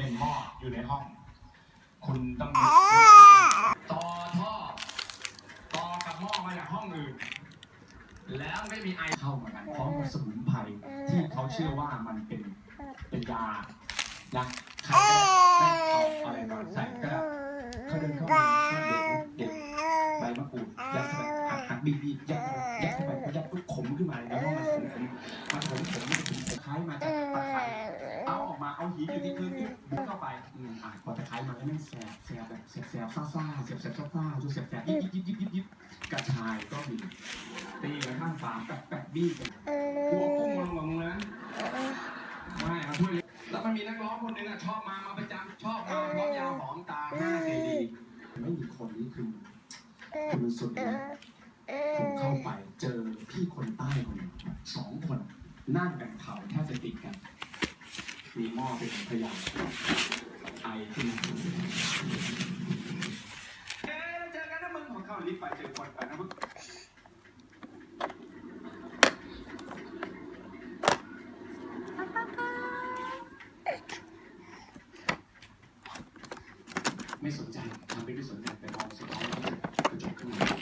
หนึ่งหม้ออยู่ในห้อง คุณต้องมีต่อท่อต่อกับหม้อมาจากห้องอื่น แล้วไม่มีไอเข้ามากันพร้อมกับสมุนไพรที่เขาเชื่อว่ามันเป็นเป็นยานะใครก็ได้เอาอะไรมาใส่ก็ได้เขาเดินเข้ามาก็เด็ดเด็ดใบมะกรูดยัดเข้าไปหักหักบีบบีบยัดเข้าไปยัดเข้าไปก็ยัดปุ๊บขมขึ้นมาเลยแล้วมันขมขมมันขมขมมันขมคล้ายมาจากตะไคร้เอา ออกมาเอาหินอยู่ที่พื้นนี่บุกเข้าไปอืมอะพอตะไคร้มาแล้วมันแสบแสบแบบแสบแสบซ่าซ่าแสบแสบซ่าซ่าดูแสบแสบยิบยิบยิบยิบยิบกระชายก็มีตีกระทั่งฝาแปะแปะบี้กันกลัวกุ้งมาลงกับมึงนะไม่เอาถ้วยเลยแล้วมันมีนักร้องคนหนึงอะชอบมามาประจำชอบมาพร้อมยาวหอมตาห้าเจดีไม่มีคนนี้คือคือสุดเลยผมเข้าไปเจอพี่คนใต้คนหนึงสองคนนั่งกันเขาแทบจะติดกัน มีหม้อเป็นพยานไอขึ้นเอ๊ะเจอกันนะมึงพอเข้าลิฟต์ไปเจอคนไปนะมึงไม่สนใจทำไปด้วยสนใจแต่มองสุดท้ายแล้วกระจกขึ้นมา